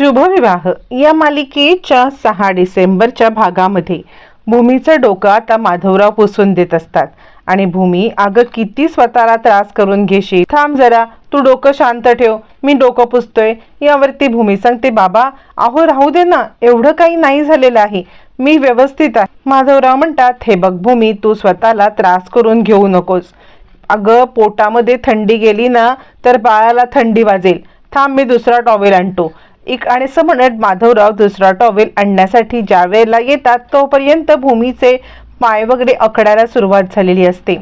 शुभविवाह या मालिकेच्या सहा डिसेंबरच्या भागामध्ये भूमीचं डोकं आता माधवराव पुसून देत असतात. आणि भूमी अगं किती स्वतःला त्रास करून घेशील? थांब जरा तू डोकं शांत ठेव मी डोकं पुसतोय. यावरती भूमी सांगते बाबा अहो राहू दे ना एवढं काही नाही झालेलं आहे. मी व्यवस्थित आहे. माधवराव म्हणतात हे बघ भूमी तू स्वतःला त्रास करून घेऊ नकोस. अगं पोटामध्ये थंडी गेली ना तर बाळाला थंडी वाजेल. थांब मी दुसरा टॉवेल आणतो. एक आणि असं माधवराव दुसरा टॉवेल आणण्यासाठी ज्या वेळेला येतात तोपर्यंत भूमीचे पाय वगैरे अकडायला सुरुवात झालेली असते.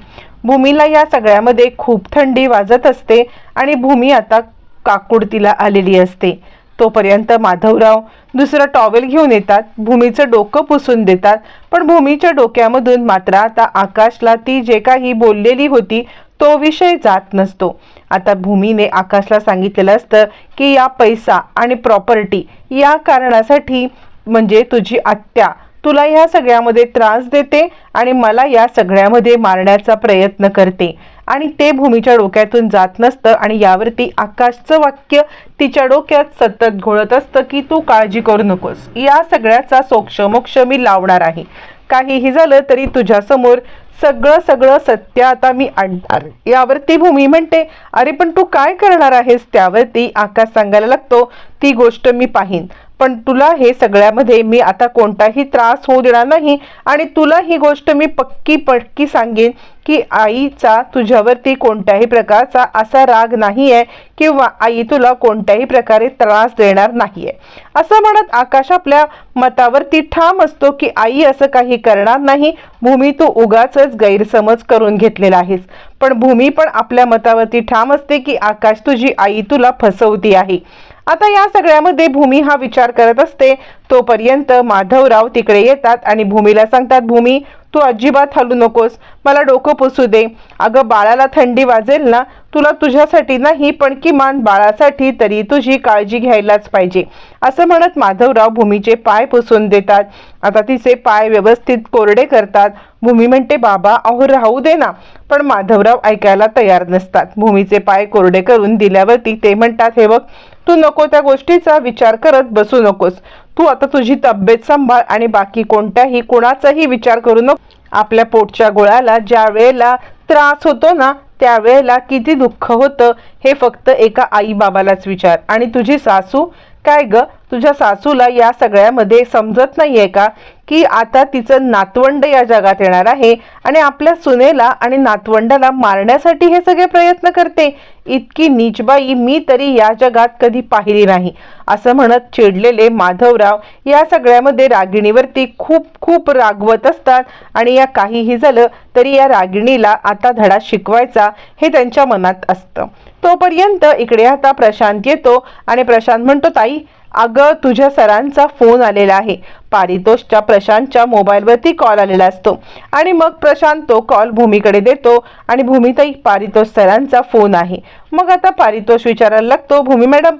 भूमीला या सगळ्यामध्ये खूप थंडी वाजत असते आणि भूमी आता काकुडतीला आलेली असते. तोपर्यंत माधवराव दुसरं टॉवेल घेऊन येतात भूमीचं डोकं पुसून देतात पण भूमीच्या डोक्यामधून मात्र आता आकाशला ती जे काही बोललेली होती तो विषय जात नसतो. आता भूमीने आकाशला सांगितलेलं असतं की या पैसा आणि प्रॉपर्टी या कारणासाठी म्हणजे तुझी आत्या तुला या सगळ्यामध्ये त्रास देते आणि मला या सगळ्यामध्ये मारण्याचा प्रयत्न करते. आणि ते भूमीच्या डोक्यातून जात नसतं आणि यावरती आकाशचं वाक्य तिच्या डोक्यात सतत घोळत असतं की तू काळजी करू नकोस. या सगळ्याचा सोक्ष मोक्ष मी लावणार आहे. काहीही झालं तरी तुझ्यासमोर सगळं सगळं सत्य आता मी आणणार. यावरती भूमी म्हणते अरे पण तू काय करणार आहेस? त्यावरती आकाश सांगायला लागतो ती गोष्ट मी पाहीन. पण तुला हे सगळ्यामध्ये मी आता कोणताही त्रास होऊ देणार नाही आणि तुला ही गोष्ट मी पक्की पक्की सांगेन की आईचा तुझ्यावरती कोणत्याही प्रकारचा असा राग नाही आहे किंवा आई तुला कोणत्याही प्रकारे त्रास देणार नाही आहे असं म्हणत आकाश आपल्या मतावरती ठाम असतो की आई असं काही करणार नाही भूमी तू उगाचच गैरसमज करून घेतलेला आहेस. पण भूमी पण आपल्या मतावरती ठाम असते की आकाश तुझी आई तुला फसवती आहे. आता या सगळ्यामध्ये भूमी हा विचार करत असते. तोपर्यंत माधवराव तिकडे येतात आणि भूमीला सांगतात भूमी तू अजिबात हलू नकोस. मला डोकं पुसू दे. अगं बाळाला थंडी वाजेल ना? तुला तुझ्यासाठी नाही पण किमान बाळासाठी तरी तुझी काळजी घ्यायलाच पाहिजे. असं म्हणत माधवराव भूमीचे पाय पुसून देतात. आता तिचे पाय व्यवस्थित कोरडे करतात. भूमी म्हणते बाबा अहो राहू दे ना. पण माधवराव ऐकायला तयार नसतात. भूमीचे पाय कोरडे करून दिल्यावरती ते म्हणतात हे बघ तू नको त्या गोष्टीचा विचार करत बसू नकोस. तू आता तुझी तब्येत सांभाळ आणि बाकी कोणत्याही कोणाचाही विचार करू नको. आपल्या पोटच्या गोळ्याला ज्या वेळेला त्रास होतो ना त्यावेळेला किती दुःख होतं हे फक्त एका आई बाबालाच विचार. आणि तुझी सासू? काय ग? तुझ्या सासूला या सगळ्यामध्ये समजत नाहीये का? की आता तिचं नातवंड या जगात येणार आहे आणि आपल्या सुनेला आणि नातवंडाला मारण्यासाठी हे सगळे प्रयत्न करते. इतकी नीचबाई मी तरी या जगात कधी पाहिली नाही असं म्हणत चिडलेले माधवराव या सगळ्यामध्ये रागिणीवरती खूप खूप रागवत असतात. आणि या काहीही झालं तरी या रागिणीला आता धडा शिकवायचा हे त्यांच्या मनात असतं. तोपर्यंत इकडे आता प्रशांत येतो आणि प्रशांत म्हणतो ताई अगं तुझ्या सरांचा फोन आलेला आहे. पारितोषच्या प्रशांतच्या मोबाईलवरती कॉल आलेला असतो. आणि मग प्रशांत तो कॉल भूमीकडे देतो आणि भूमीताई पारितोष सरांचा फोन आहे. मग आता पारितोष विचारायला लागतो भूमी मॅडम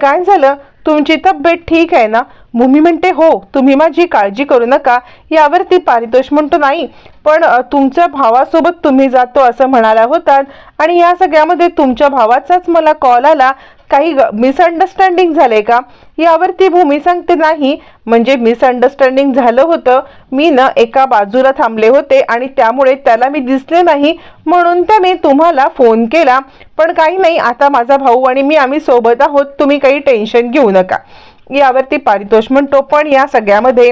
काय झालं? तुमची तब्येत ठीक आहे ना? भूमी म्हणते हो तुम्ही माझी काळजी करू नका. यावरती पारितोष म्हणतो नाही पण तुमच्या भावासोबत तुम्ही जातो असं म्हणाला होतात आणि या सगळ्यामध्ये तुमच्या भावाचाच मला कॉल आला. काही मिसअंडरस्टँडिंग झाले का? यावरती भूमी सांगते नाही. म्हणजे मिसअंडरस्टँडिंग झालं होतं. मी ना एका बाजूला थांबले होते आणि त्यामुळे त्याला मी दिसले नाही. म्हणून त्याने तुम्हाला फोन केला. पण काही नाही आता माझा भाऊ आणि मी आम्ही सोबत आहोत. तुम्ही काही टेन्शन घेऊ नका. यावरती पारितोष म्हणतो पण या सगळ्यामध्ये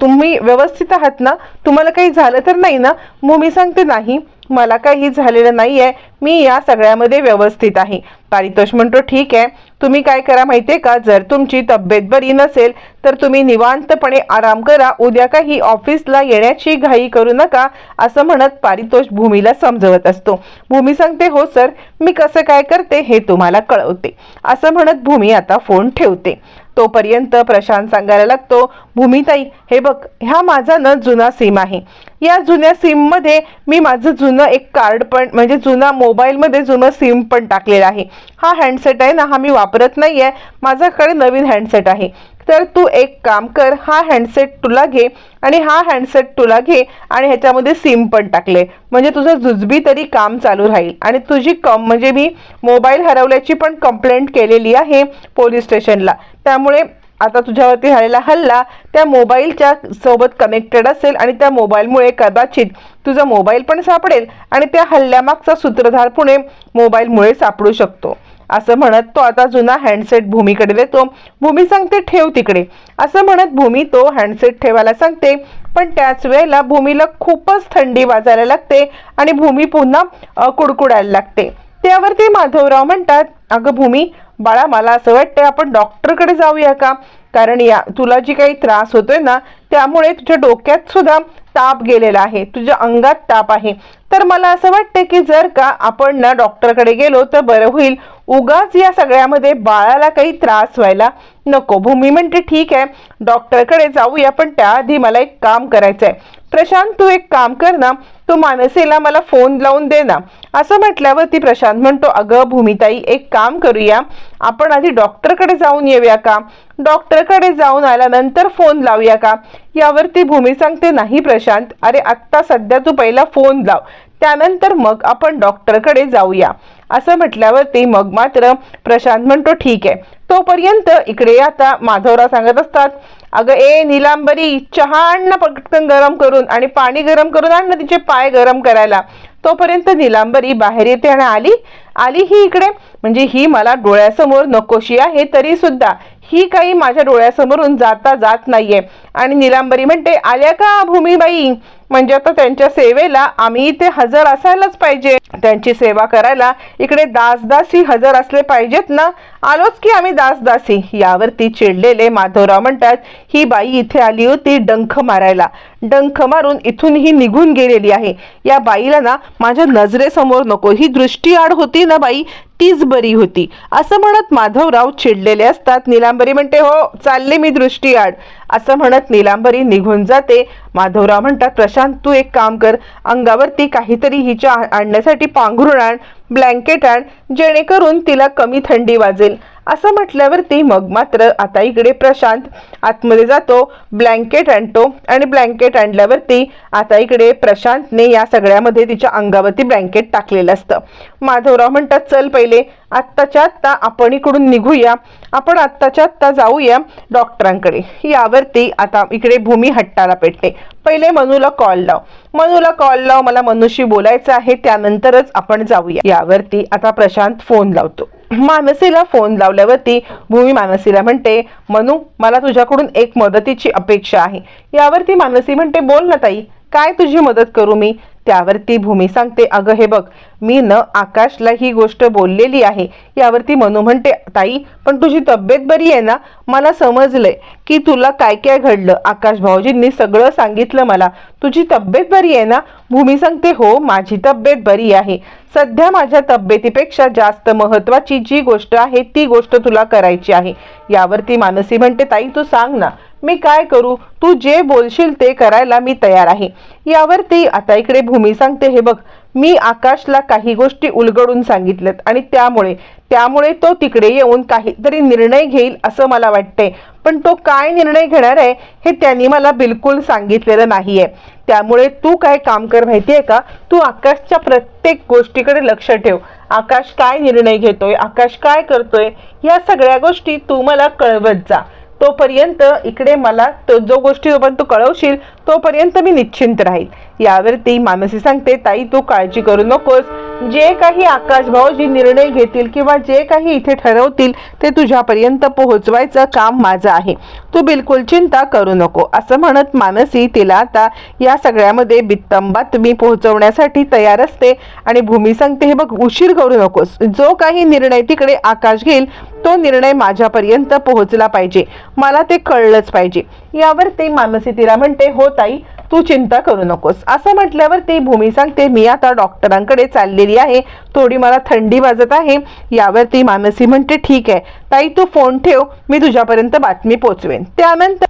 तुम्ही व्यवस्थित आहात ना? तुम्हाला काही झालं तर नाही ना? भूमी सांगते नाही. मला काही झालेलं नाही आहे मी या सगळ्यामध्ये व्यवस्थित आहे. पारितोष म्हणतो ठीक आहे. तुम्ही काय करा माहिती आहे का? जर तुमची तब्येत बरी नसेल तर तुम्ही निवांतपणे आराम करा. उद्या काही ऑफिसला येण्याची घाई करू नका असं म्हणत पारितोष भूमीला समजवत असतो. भूमी सांगते हो सर. मी कसं काय करते हे तुम्हाला कळवते. असं म्हणत भूमी आता फोन ठेवते. तोपर्यंत प्रशांत सांगायला लागतो भूमिताई हे बघ ह्या माझा न जुना सिम आहे. या जुन्या सिममध्ये मी माझं जुनं एक कार्ड पण म्हणजे जुना मो मोबाईलमध्ये जुनं सिम पण टाकलेलं आहे. हा हँडसेट आहे ना हा मी वापरत नाही आहे माझ्याकडे नवीन हँडसेट आहे. तर तू एक काम कर हा हँडसेट तुला घे आणि हा हँडसेट तुला घे आणि ह्याच्यामध्ये सिम पण टाकले. म्हणजे तुझं जुजबी तरी काम चालू राहील. आणि तुझी कम म्हणजे मी मोबाईल हरवल्याची पण कंप्लेंट केलेली आहे पोलीस स्टेशनला. त्यामुळे आता तुझ्यावरती झालेला हल्ला त्या मोबाईलच्या सोबत कनेक्टेड असेल आणि त्या मोबाईलमुळे कदाचित तुझा मोबाईल पण सापडेल आणि त्या हल्ल्यामागचा सूत्रधार पुणे मोबाईलमुळे सापडू शकतो. असं म्हणत तो आता जुना हँडसेट भूमीकडे देतो भूमी सांगते ठेव तिकडे. असं म्हणत भूमी तो हँडसेट ठेवायला सांगते. पण त्याच वेळेला भूमीला खूपच थंडी वाजायला लागते आणि भूमी पुन्हा कुडकुडायला लागते. त्यावरती माधवराव म्हणतात अगं भूमी बाळा मला असं वाटतं आपण डॉक्टरकडे जाऊया का? कारण या तुला जी काही त्रास होतोय ना त्यामुळे तुझ्या डोक्यात सुद्धा ताप गेलेला आहे. तुझ्या अंगात ताप आहे. तर मला असं वाटतं की जर का आपण ना डॉक्टरकडे गेलो तर बरं होईल. उगाच या सगळ्यामध्ये बाळाला काही त्रास व्हायला नको. भूमी म्हणते ठीक आहे डॉक्टरकडे जाऊया पण त्याआधी मला एक काम करायचं आहे प्रशांत तू एक काम कर ना तू मानसेला मला फोन लावून दे ना. असं म्हटल्यावर ती प्रशांत म्हणतो अगं भूमिताई एक काम करूया. आपण आधी डॉक्टरकडे जाऊन येऊया का? डॉक्टरकडे जाऊन आल्यानंतर फोन लावूया का? यावरती भूमी सांगते नाही प्रशांत. अरे आत्ता सध्या तू पहिला फोन लाव. त्यानंतर मग आपण डॉक्टरकडे जाऊया. असं म्हटल्यावरती मग मात्र प्रशांत म्हणतो ठीक आहे. तोपर्यंत इकडे आता माधवराव सांगत असतात अगं ए निलांबरी चहा आण पटकन गरम करून आणि पाणी गरम करून आण ना तिचे पाय गरम करायला. तोपर्यंत निलांबरी बाहेर येते आणि आली. आली ही इकडे. म्हणजे ही मला डोळ्यासमोर नकोशी आहे तरी सुद्धा ही काही माझ्या डोळ्यासमोरून जाता जात नाहीये. आणि निलांबरी म्हणते आल्या का भूमीबाई? म्हणजे आता त्यांच्या सेवेला आम्ही इथे हजर असायलाच पाहिजे. त्यांची सेवा करायला इकडे दासदासी हजर असले पाहिजेत ना? आलोच की आम्ही दासदासी. यावरती चिडलेले माधवराव म्हणतात ही बाई इथे आली होती डंख मारायला. डंख मारून इथून ही निघून गेलेली आहे. या बाईला ना माझ्या नजरेसमोर नको. ही दृष्टी आड होती ना बाई? तीच बरी होती. असं म्हणत माधवराव चिडलेले असतात. निलांबरी म्हणते हो चालले मी दृष्टी आड. असं म्हणत निलांबरी निघून जाते. माधवराव म्हणतात प्रशांत तू एक काम कर. अंगावरती काहीतरी हिच्या आणण्यासाठी पांघरुण आण ब्लँकेट आण. जेणेकरून तिला कमी थंडी वाजेल. असं म्हटल्यावरती मग मात्र आता इकडे प्रशांत आतमध्ये जातो ब्लँकेट आणतो आणि ब्लँकेट आणल्यावरती आता इकडे प्रशांतने या सगळ्यामध्ये तिच्या अंगावरती ब्लँकेट टाकलेलं असतं. माधवराव म्हणतात चल पहिले आत्ताच्या आत्ता आपण इकडून निघूया. आपण आत्ताच्या आत्ता जाऊया डॉक्टरांकडे. यावरती आता इकडे भूमी हट्टाला पेटते. पहिले मनूला कॉल लाव. मनूला कॉल लाव मला मनुशी बोलायचं आहे त्यानंतरच आपण जाऊया. यावरती आता प्रशांत फोन लावतो. मानसीला फोन लावल्यावरती भूमी मानसीला म्हणते मनू मला तुझ्याकडून एक मदतीची अपेक्षा आहे. यावरती मानसी म्हणते बोल ना ताई काय तुझी मदत करू मी? त्यावरती भूमी सांगते अगं हे बघ मी न आकाशला ही गोष्ट बोललेली आहे यावरती मनू म्हणते ताई पण तुझी तब्येत बरी आहे ना? मला समजलंय की तुला काय काय घडलं. आकाश भाऊजींनी सगळं सांगितलं मला. तुझी तब्येत बरी आहे ना? भूमी सांगते हो माझी तब्येत बरी आहे. सध्या माझ्या तब्येतीपेक्षा जास्त महत्वाची जी गोष्ट आहे ती गोष्ट तुला करायची आहे. यावरती मानसी म्हणते ताई तू सांग ना मी काय करू? तू जे बोलशील ते करायला मी तयार आहे. यावरती आता इकडे भूमी सांगते हे बघ मी आकाशला काही गोष्टी उलगडून सांगितल्यात आणि त्यामुळे त्यामुळे तो तिकडे येऊन काहीतरी निर्णय घेईल असं मला वाटतंय. पण तो काय निर्णय घेणार आहे हे त्यांनी मला बिलकुल सांगितलेलं नाहीये. त्यामुळे तू काय काम कर माहितीये का? तू आकाशच्या प्रत्येक गोष्टीकडे लक्ष ठेव. आकाश काय निर्णय घेतोय? आकाश काय करतोय? या सगळ्या गोष्टी तू मला कळवत जा. तोपर्यंत इकडे मला तो जो गोष्टी जोपर्यंत तू कळवशील तोपर्यंत मी निश्चिंत राहील. यावरती मानसी सांगते ताई तू काळजी करू नकोस. जे काही आकाश भाऊजी निर्णय घेतील किंवा जे काही इथे ठरवतील ते तुझ्यापर्यंत पोहोचवायचं काम माझं आहे. तू बिलकुल चिंता करू नको. असं म्हणत मानसी तिला आता या सगळ्यामध्ये बित्तंबात मी पोहोचवण्यासाठी तयार असते आणि भूमी सांगते हे बघ उशीर करू नकोस. जो काही निर्णय तिकडे आकाश घेईल तो निर्णय माझ्यापर्यंत पोहोचला पाहिजे. मला ते कळलंच पाहिजे. यावर ते मानसी तिला म्हणते हो ताई. तू चिंता करू नकोस. असं म्हटल्यावर ती भूमी सांगते मी आता डॉक्टरांकडे चाललेली आहे. थोडी मला थंडी वाजत आहे. यावर ती मानसी म्हणते ठीक आहे. ताई तू फोन ठेव. मी तुझ्यापर्यंत बातमी पोचवेन. त्यानंतर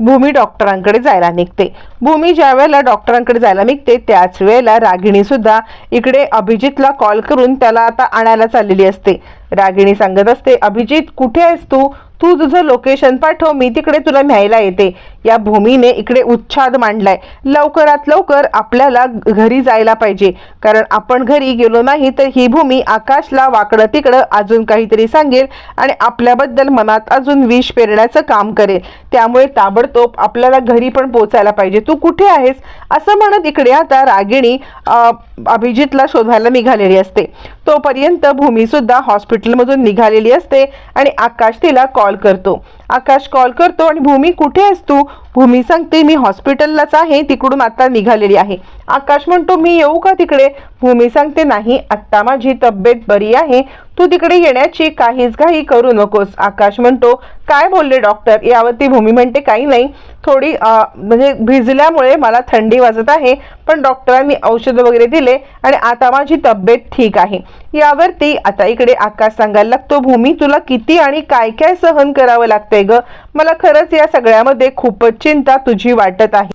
भूमी डॉक्टरांकडे जायला निघते. भूमी ज्या वेळेला डॉक्टरांकडे जायला निघते त्याच वेळेला रागिणी सुद्धा इकडे अभिजितला कॉल करून त्याला आता आणायला चाललेली असते. रागिणी सांगत असते अभिजित कुठे आहेस तू? तू तुझं लोकेशन पाठव मी तिकडे तुला न्यायला येते. या भूमीने इकडे उच्छाद मांडलाय. लवकरात लवकर आपल्याला घरी जायला पाहिजे. कारण आपण घरी गेलो नाही तर ही भूमी आकाशला वाकडं तिकडं अजून काहीतरी सांगेल आणि आपल्याबद्दल मनात अजून विष पेरण्याचं काम करेल. त्यामुळे ताबडतोब आपल्याला घरी पण पोचायला पाहिजे. तू कुठे आहेस? असं म्हणत इकडे आता रागिणी अभिजितला शोधायला निघालेली असते. तोपर्यंत भूमी सुद्धा हॉस्पिटलमधून निघालेली असते आणि आकाश तिला कॉल करतो. आकाश कॉल करतो आणि भूमी कुठे आहेस तू? भूमी सांगते मी हॉस्पिटललाच आहे तिकडून आता निघालेली आहे. आकाश म्हणतो मी येऊ का तिकडे? भूमी सांगते नाही आत्ता माझी तब्येत बरी आहे. तू तिकडे येण्याची काहीच घाई करू नकोस. आकाश म्हणतो काय बोलले डॉक्टर यावरती भूमी म्हणते काही नाही. थोडी म्हणजे भिजल्यामुळे मला थंडी वाजत आहे पण डॉक्टरांनी औषध वगैरे दिले आणि आता माझी तब्येत ठीक आहे. यावरती आता इकडे आकाश सांगायला लागतो भूमी तुला किती आणि काय काय सहन करावं लागतंय ग? मला खरंच या सगळ्यामध्ये खूपच चिंता तुझी वाटत आहे.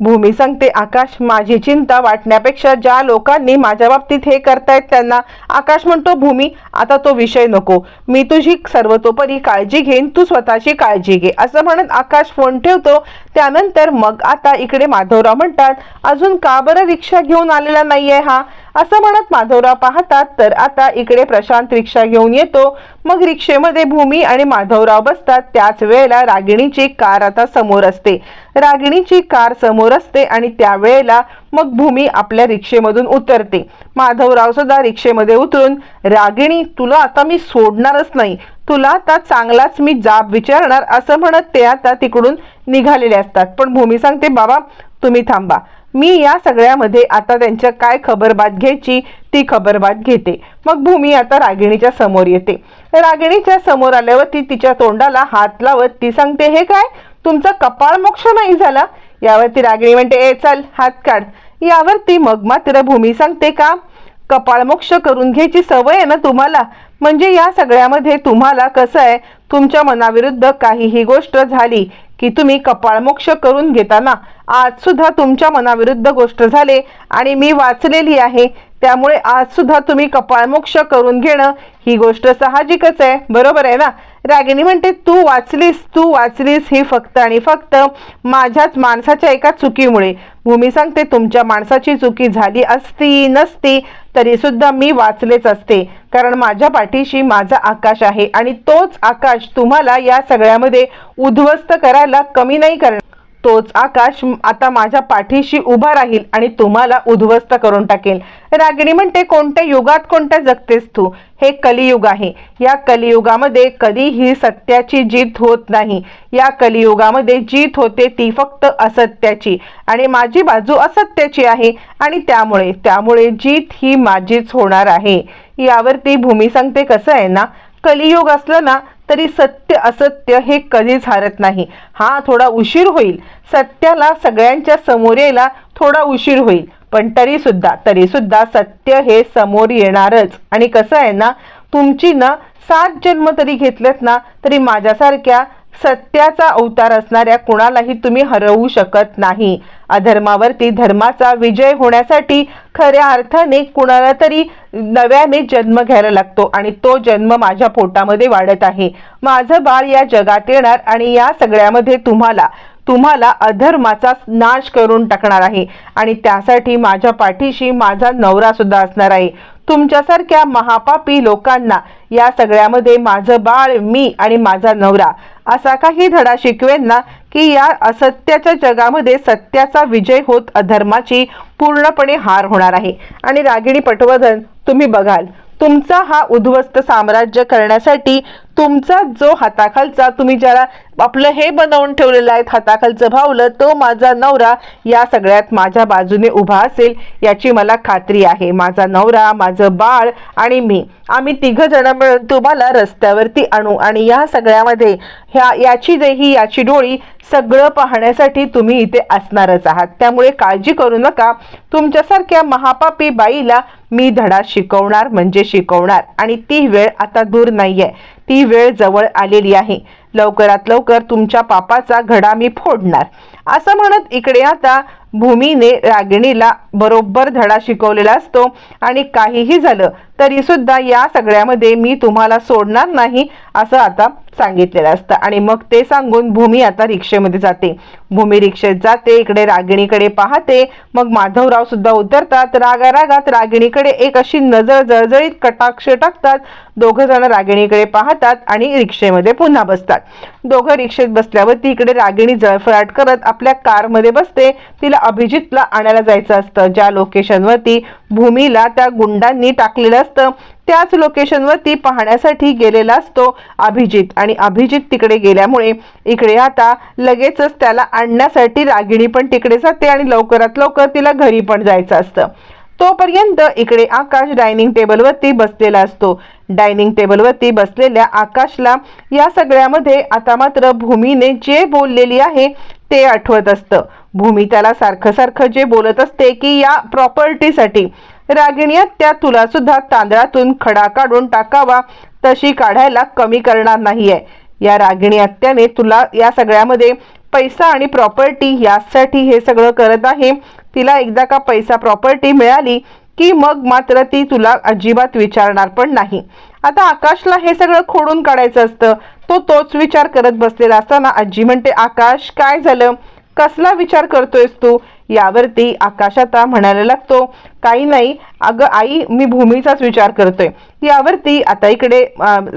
भूमी सांगते आकाश माझी चिंता वाटण्यापेक्षा ज्या लोकांनी माझ्या बाबतीत हे करतायत त्यांना आकाश म्हणतो भूमी आता तो विषय नको. मी तुझी सर्वतोपरी काळजी घेईन तू स्वतःची काळजी घे. असं म्हणत आकाश फोन ठेवतो. त्यानंतर मग आता इकडे माधवराव म्हणतात अजून का बरं रिक्षा घेऊन आलेला नाहीये हा? असं म्हणत माधवराव पाहतात. तर आता इकडे प्रशांत रिक्षा घेऊन येतो. मग रिक्षेमध्ये भूमी आणि माधवराव बसतात. त्याच वेळेला रागिणीची कार आता समोर असते. रागिणीची कार समोर असते आणि त्यावेळेला मग भूमी आपल्या रिक्षेमधून उतरते. माधवराव सुद्धा रिक्षेमध्ये उतरून रागिणी तुला आता मी सोडणारच नाही. तुला आता चांगलाच मी जाब विचारणार असं म्हणत ते आता तिकडून निघालेले असतात. पण भूमी सांगते बाबा तुम्ही थांबा. मी या सगळ्यामध्ये आता त्यांच्या काय खबरबात घ्यायची ती खबरबात घेते. मग भूमी आता रागिणीच्या समोर येते. रागिणीच्या समोर आल्यावर ती तिच्या तोंडाला हात लावत ती सांगते हे काय? तुमचा कपाळ मोक्ष नाही झाला? यावरती रागिणी म्हणते ए चल हात काढ. यावरती मग मात्र भूमी सांगते का? कपाळमोक्ष करून घ्यायची सवय आहे ना तुम्हाला? म्हणजे या सगळ्यामध्ये तुम्हाला कसं आहे? तुमच्या मनाविरुद्ध काहीही गोष्ट झाली की तुम्ही कपाळमोक्ष करून घेताना आज सुद्धा तुमच्या मनाविरुद्ध गोष्ट झाले आणि मी वाचलेली आहे त्यामुळे आज सुद्धा तुम्ही कपाळमोक्ष करून घेणं ही गोष्ट साहजिकच आहे. बरोबर आहे ना? रागिणी म्हणते तू वाचलीस तू वाचलीस ही फक्त आणि फक्त माझ्याच माणसाच्या एका चुकीमुळे. भूमी सांगते तुमच्या माणसाची चुकी झाली असती नसती तरी सुद्धा मी वाचलेच असते. कारण माझ्या पाठीशी माझा आकाश आहे आणि तोच आकाश तुम्हाला या सगळ्यामध्ये उद्ध्वस्त करायला कमी नाही करणार. तोच आकाश आता माझ्या पाठीशी उभा राहील आणि तुम्हाला उद्ध्वस्त करून टाकेल. रागिणी म्हणते कोणत्या युगात कोणत्या जगतेस तू? हे कलियुग आहे. या कलियुगामध्ये कधीही सत्याची जीत होत नाही. या कलियुगामध्ये जीत होते ती फक्त असत्याची. आणि माझी बाजू असत्याची आहे. आणि त्यामुळे त्यामुळे जीत ही माझीच होणार आहे. यावरती भूमी सांगते कसं आहे ना? कलियुग असलं ना तरी सत्य असत्य हे कधीच हारत नाही. हा थोडा उशीर होईल. सत्याला सगळ्यांच्या समोर यायला थोडा उशीर होईल. पण तरी सुद्धा तरी सुद्धा सत्य हे समोर येणारच. आणि कसं आहे ना तुमची ना सात जन्म तरी घेतलेत ना तरी माझ्यासारख्या सत्याचा अवतार असणाऱ्या कुणालाही तुम्ही हरवू शकत नाही. अधर्मावरती धर्माचा विजय होण्यासाठी खऱ्या अर्थाने कुणाला तरी नव्याने जन्म घ्यायला लागतो आणि तो जन्म माझ्या पोटामध्ये वाढत आहे. माझं बाळ या जगात येणार आणि या सगळ्यामध्ये तुम्हाला तुम्हाला अधर्माचा नाश करून टाकणार आहे आणि त्यासाठी माझ्या पाठीशी माझा नवरा सुद्धा असणार आहे. तुमच्यासारख्या महापापी लोकांना या सगळ्यामध्ये माझं बाळ मी आणि माझा नवरा असा काही धडा शिकवेन ना की या असत्याच्या जगामध्ये सत्याचा विजय होत अधर्माची पूर्णपणे हार होणार आहे. आणि रागिणी पटवर्धन तुम्ही बघाल तुमचा हा उद्ध्वस्त साम्राज्य करण्यासाठी तुमचा जो हाताखालचा तुम्ही ज्याला आपलं हे बनवून ठेवलेलं आहे हाताखालचं भावलं तो माझा नवरा या सगळ्यात माझ्या बाजूने उभा असेल याची मला खात्री आहे. माझा नवरा माझं बाळ आणि मी. आम्ही तिघं जण मिळून तुम्हाला रस्त्यावरती आणू. आणि या सगळ्यामध्ये ह्या याची देही याची डोळी सगळं पाहण्यासाठी तुम्ही इथे असणारच आहात. त्यामुळे काळजी करू नका. तुमच्यासारख्या महापापी बाईला मी धडा शिकवणार म्हणजे शिकवणार. आणि ती वेळ आता दूर नाही आहे ती वेळ जवळ आलेली आहे. लवकरात लवकर तुमच्या पापाचा घडा मी फोडणार. असं म्हणत इकडे आता भूमीने रागिणीला बरोबर धडा शिकवलेला असतो आणि काहीही झालं तरी सुद्धा या सगळ्यामध्ये मी तुम्हाला सोडणार नाही असं आता सांगितलेलं असतं. आणि मग ते सांगून भूमी आता रिक्षेमध्ये जाते. भूमी रिक्षेत जाते इकडे रागिणीकडे पाहते. मग माधवराव सुद्धा उतरतात. रागा रागात रागिणीकडे एक अशी नजर जळजळीत कटाक्ष टाकतात. दोघं जण रागिणीकडे पाहतात आणि रिक्षेमध्ये पुन्हा बसतात. दोघं रिक्षेत बसल्यावरती इकडे रागिणी जळफळाट करत आपल्या कारमध्ये बसते. तिला अभिजितला आणायला जायचं असतं. ज्या लोकेशनवरती भूमीला त्या गुंडांनी टाकलेलं असतं त्याच लोकेशनवरती पाहण्यासाठी गेलेला असतो अभिजित. आणि अभिजित तिकडे गेल्यामुळे इकडे आता लगेचच त्याला आणण्यासाठी रागिणी पण तिकडे जाते आणि लवकरात लवकर तिला घरी पण जायचं असतं. तोपर्यंत इकडे आकाश डायनिंग टेबलवरती बसलेला असतो. डायनिंग टेबलवरती बसलेल्या आकाशला या सगळ्यामध्ये आता मात्र भूमीने जे बोललेली आहे ते आठवत असतं. भूमी त्याला सारखं सारखं जे बोलत असते की या प्रॉपर्टीसाठी. रागिणी त्या तुला सुद्धा तांदळातून खडा काढून टाकावा तशी काढायला कमी करणार नाहीये. या रागिणी आत्याने तुला या सगळ्यामध्ये पैसा आणि प्रॉपर्टी यासाठी हे सगळं करत आहे. तिला एकदा का पैसा प्रॉपर्टी मिळाली की मग मात्र ती तुला अजिबात विचारणार पण नाही. आता आकाशला हे सगळं खोडून काढायचं असतं तो तोच विचार करत बसलेला असताना आजी म्हणते आकाश काय झालं? कसला विचार करतोयस तू? यावरती आकाश आता म्हणायला लागतो काही नाही अगं आई मी भूमीचाच विचार करतोय. यावरती आता इकडे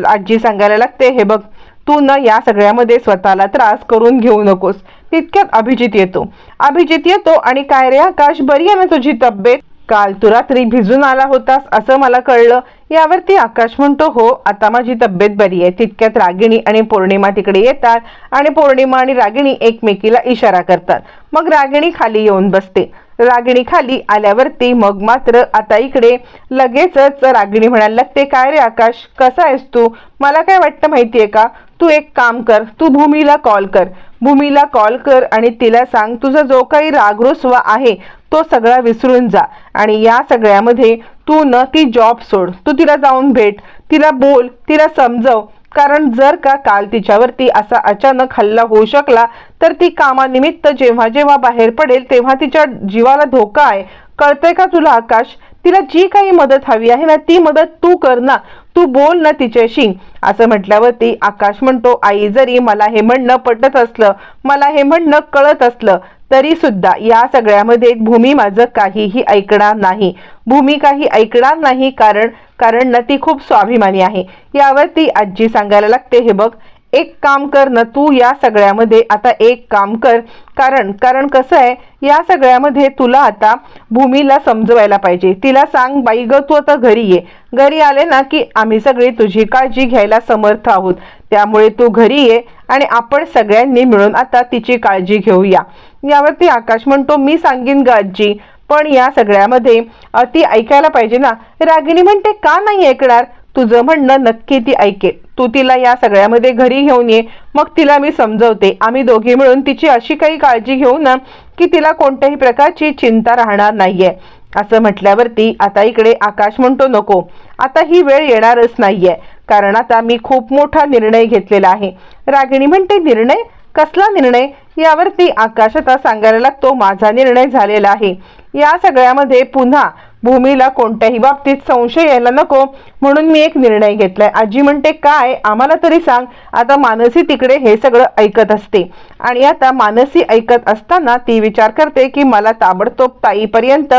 आजी सांगायला लागते हे बघ तू न या सगळ्यामध्ये स्वतःला त्रास करून घेऊ नकोस. तितक्यात अभिजित येतो. अभिजित येतो आणि काय रे आकाश बरी आहे ना तुझी तब्येत? काल तू रात्री भिजून आला होतास असं मला कळलं. यावरती आकाश म्हणतो हो आता माझी तब्येत बरी आहे. तितक्यात रागिणी आणि पौर्णिमा तिकडे येतात आणि पौर्णिमा आणि रागिणी एकमेकीला इशारा करतात. मग रागिणी खाली येऊन बसते. रागिणी खाली आल्यावरती मग मात्र आता इकडे लगेचच रागिणी म्हणायला लागते काय रे आकाश कसा आहेस तू? मला काय वाटतं माहितीये का? तू एक काम कर तू भूमीला कॉल कर. भूमीला कॉल कर आणि तिला सांग तुझा जो काही रागरुसवा आहे तो सगळा विसरून जा. आणि या सगळ्यामध्ये तू न ती जॉब सोड. तू तिला जाऊन भेट. तिला बोल तिला समजव. कारण जर का काल तिच्यावरती असा अचानक हल्ला होऊ शकला तर ती कामानिमित्त जेव्हा जेव्हा बाहेर पडेल तेव्हा तिच्या जीवाला धोका आहे. कळतंय का तुला आकाश? तिला जी काही मदत हवी आहे ना ती मदत तू कर ना. तू बोल ना तिच्याशी. असं म्हटल्यावरती आकाश म्हणतो आई जरी मला हे म्हणणं पटत असलं मला हे म्हणणं कळत असलं तरी सुद्धा या सगळ्यामध्ये भूमी माझं काहीही ऐकणार नाही. भूमी काही ऐकणार नाही कारण कारण ना ती खूप स्वाभिमानी आहे. यावरती आजी सांगायला लागते हे बघ एक काम कर ना तू या सगळ्यामध्ये आता एक काम कर. कारण कारण कसं आहे या सगळ्यामध्ये तुला आता भूमीला समजवायला पाहिजे. तिला सांग बाई ग तू आता घरी ये. घरी आले ना की आम्ही सगळी तुझी काळजी घ्यायला समर्थ आहोत. त्यामुळे तू घरी ये आणि आपण सगळ्यांनी मिळून आता तिची काळजी घेऊया. यावरती आकाश म्हणतो मी सांगेन ग आजी पण या सगळ्यामध्ये अति ती ऐकायला पाहिजे ना. रागिणी म्हणते का नाही ऐकणार? तुझं म्हणणं नक्की ती ऐकेल. तू तिला या सगळ्यामध्ये घरी घेऊन ये. मग तिला मी समजवते. आम्ही दोघी मिळून तिची अशी काही काळजी घेऊ ना की तिला कोणत्याही प्रकारची चिंता राहणार नाहीये. असं म्हटल्यावरती आता इकडे आकाश म्हणतो नको. आता ही वेळ येणारच नाहीये. कारण आता मी खूप मोठा निर्णय घेतलेला आहे. रागिणी म्हणते निर्णय? कसला निर्णय? यावरती आकाश आता सांगायला लागतो माझा निर्णय झालेला आहे. या सगळ्यामध्ये पुन्हा भूमीला कोणत्याही बाबतीत संशय यायला नको म्हणून मी एक निर्णय घेतलाय. आजी म्हणते काय? आम्हाला तरी सांग. आता मानसी तिकडे हे सगळं ऐकत असते. आणि आता मानसी ऐकत असताना ती विचार करते की मला ताबडतोब ताईपर्यंत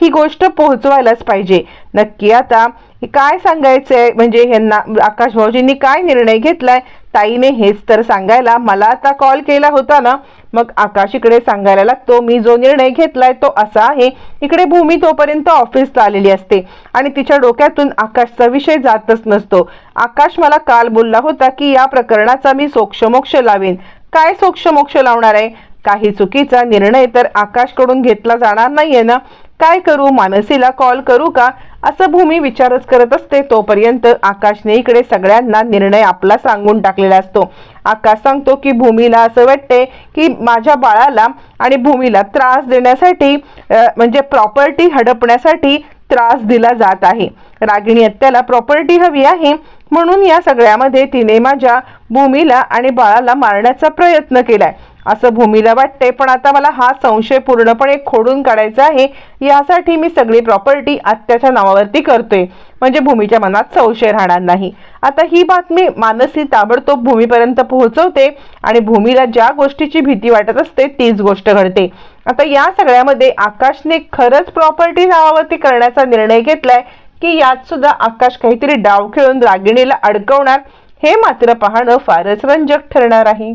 ही गोष्ट पोहोचवायलाच पाहिजे. नक्की आता काय सांगायचंय? म्हणजे ह्यांना आकाश भाऊजींनी काय निर्णय घेतलाय? ताईने हेच तर सांगायला मला आता कॉल केला होता ना. मग आकाश इकडे सांगायला लागतो मी जो निर्णय घेतलाय तो असा आहे. इकडे भूमी तोपर्यंत ऑफिसला आलेली असते आणि तिच्या डोक्यातून आकाशचा विषय जातच नसतो. आकाश मला काल बोलला होता की या प्रकरणाचा मी सोक्षमोक्ष लावेन. काय सोक्षमोक्ष लावणार आहे? काही चुकीचा निर्णय तर आकाशकडून घेतला जाणार नाहीये ना. काय करू? मानसीला कॉल करू का? असं भूमी विचारच करत असते. तोपर्यंत आकाशने इकडे सगळ्यांना निर्णय आपला सांगून टाकलेला असतो. आकाश सांगतो की भूमीला असं वाटते की माझ्या बाळाला आणि भूमीला त्रास देण्यासाठी म्हणजे प्रॉपर्टी हडपण्यासाठी त्रास दिला जात आहे. रागिणी आत्याला प्रॉपर्टी हवी आहे. म्हणून या सगळ्यामध्ये तिने माझ्या भूमीला आणि बाळाला मारण्याचा प्रयत्न केलाय. असं भूमीला वाटते पण आता मला हा संशय पूर्णपणे खोडून काढायचा आहे. यासाठी मी सगळी प्रॉपर्टी आत्याच्या नावावरती करतोय. म्हणजे भूमीच्या मनात संशय राहणार नाही. आता ही बातमी मानसी ताबडतोब भूमीपर्यंत पोहोचवते आणि भूमीला ज्या गोष्टीची भीती वाटत असते तीच गोष्ट घडते. आता या सगळ्यामध्ये आकाशने खरंच प्रॉपर्टी नावावरती करण्याचा निर्णय घेतलाय की यात सुद्धा आकाश काहीतरी डाव खेळून रागिणीला अडकवणार हे मात्र पाहणं फारच रंजक ठरणार आहे.